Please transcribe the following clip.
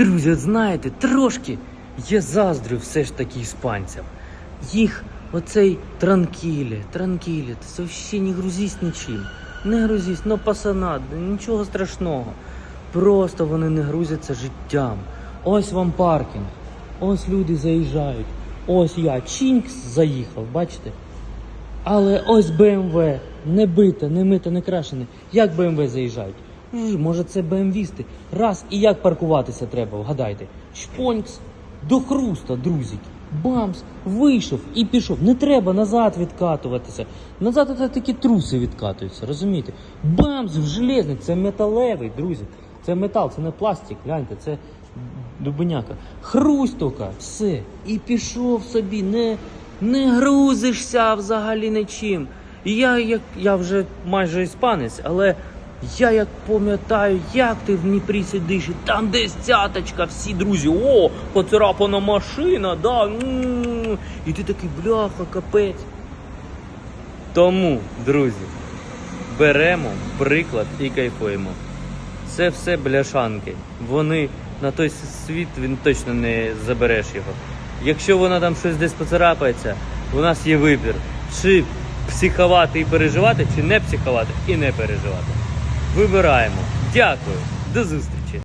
Друзі, знаєте, трошки я заздрю все ж таки іспанцям. Їх оцей транкілі, транкілі, це взагалі не грузись нічим. Не грузись, ну пасана, нічого страшного. Просто вони не грузяться життям. Ось вам паркінг. Ось люди заїжджають. Ось я, Чінкс заїхав, бачите? Але ось БМВ, не бите, не мите, не крашене. Як БМВ заїжджають? Ж, Може це БМВісти? Раз і як паркуватися треба, вгадайте. Шпонькс до хруста, друзіки. Бамс, вийшов і пішов. Не треба назад відкатуватися. Назад це такі труси відкатуються, розумієте? Бамс в железний, це металевий, друзі. Це метал, це не пластик, гляньте, це дубиняка. Хрустовка, все. І пішов собі, не, не грузишся взагалі нічим. І я, як, я вже майже іспанець, але я як пам'ятаю, як ти в Дніпрі сидиш, і там десь цяточка, всі друзі, о, поцарапана машина, да, і ти такий, бляха, капець. Тому, друзі, беремо приклад і кайфуємо. Це все бляшанки. Вони на той світ він точно не забереш його. Якщо вона там щось десь поцарапається, у нас є вибір. Чи психувати і переживати, чи не психувати і не переживати вибираємо. Дякую, до зустрічі!